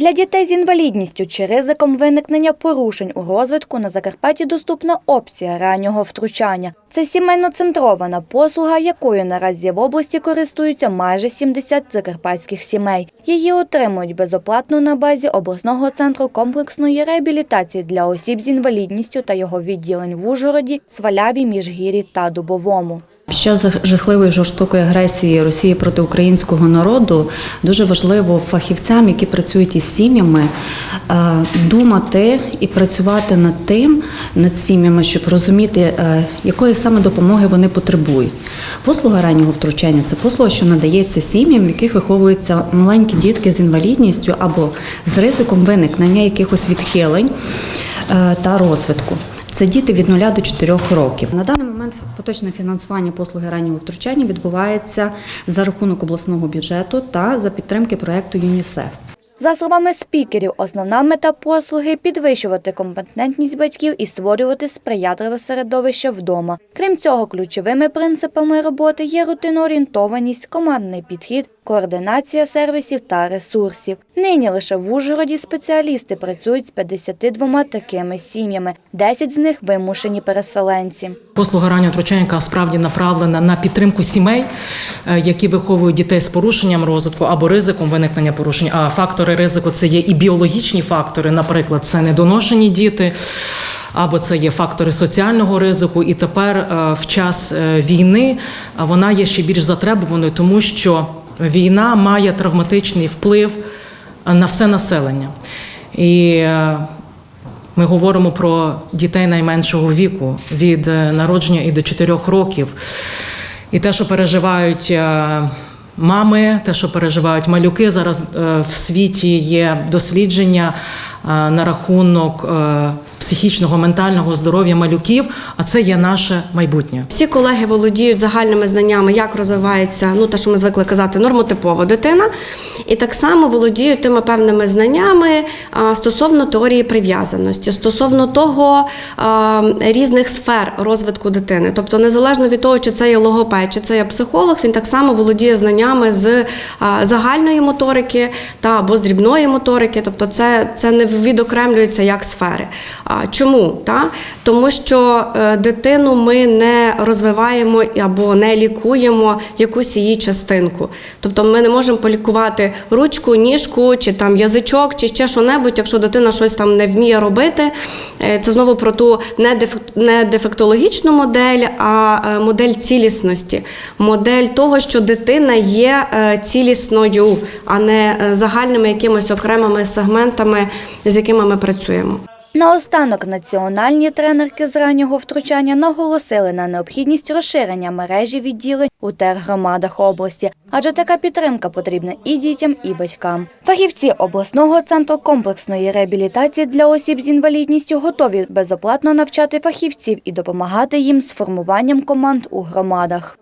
Для дітей з інвалідністю чи ризиком виникнення порушень у розвитку на Закарпатті доступна опція раннього втручання. Це сімейно-центрована послуга, якою наразі в області користуються майже 70 закарпатських сімей. Її отримують безоплатно на базі обласного центру комплексної реабілітації для осіб з інвалідністю та його відділень в Ужгороді, Сваляві, Міжгір'ї та Дубовому. Під час жахливої жорстокої агресії Росії проти українського народу дуже важливо фахівцям, які працюють із сім'ями, е, думати і працювати над тим, над сім'ями, щоб розуміти, е, якої саме допомоги вони потребують. Послуга раннього втручання це послуга, що надається сім'ям, в яких виховуються маленькі дітки з інвалідністю або з ризиком виникнення якихось відхилень е, та розвитку. Це діти від 0 до 4 років. На даний момент поточне фінансування послуги раннього втручання відбувається за рахунок обласного бюджету та за підтримки проекту ЮНІСЕФ. За словами спікерів, основна мета послуги підвищувати компетентність батьків і створювати сприятливе середовище вдома. Крім цього, ключовими принципами роботи є рутиноорієнтованість, командний підхід, координація сервісів та ресурсів. Нині лише в Ужгороді спеціалісти працюють з 52 такими сім'ями. 10 з них вимушені переселенці. Послуга раннього втручання, яка справді направлена на підтримку сімей, е, які виховують дітей з порушенням розвитку або ризиком виникнення порушень. А фактори ризику це є і біологічні фактори, наприклад, це недоношені діти. Або це є фактори соціального ризику, і тепер е, в час е, війни вона є ще більш затребуваною, тому що війна має травматичний вплив на все населення. І ми говоримо про дітей найменшого віку від е, народження і до 4 років. І те, що переживають е, мами, те, що переживають малюки. Зараз е, в світі є дослідження на рахунок психічного ментального здоров'я малюків, а це є наше майбутнє. Всі колеги володіють загальними знаннями, як розвивається, ну те, що ми звикли казати, нормотипова дитина, і так само володіють тими певними знаннями стосовно теорії прив'язаності, стосовно того різних сфер розвитку дитини. Тобто, незалежно від того, чи це є логопед, чи це є психолог, він так само володіє знаннями з загальної моторики та або з дрібної моторики. Тобто, це, це не відокремлюється як сфери. Чому? Та? Тому що е, дитину ми не розвиваємо або не лікуємо якусь її частинку. Тобто ми не можемо полікувати ручку, ніжку, чи там язичок, чи ще що-небудь, якщо дитина щось там не вміє робити. Е, Це знову про ту не дефектологічну модель, а е, модель цілісності. Модель того, що дитина є цілісною, а не загальними якимись окремими сегментами, з якими ми працюємо. Наостанок національні тренерки з раннього втручання наголосили на необхідність розширення мережі відділень у тергромадах області, адже така підтримка потрібна і дітям, і батькам. Фахівці обласного центру комплексної реабілітації для осіб з інвалідністю готові безоплатно навчати фахівців і допомагати їм з формуванням команд у громадах.